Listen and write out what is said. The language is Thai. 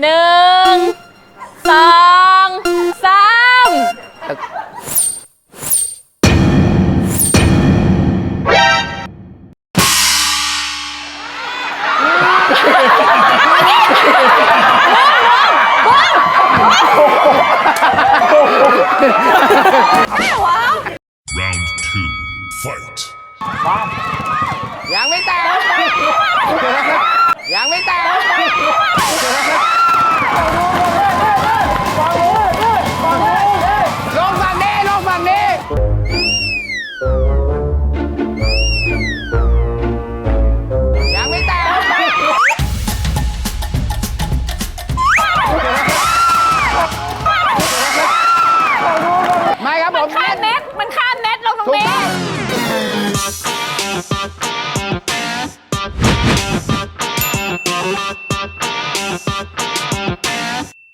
หนึ่งสองสามยังไม่แตก Thank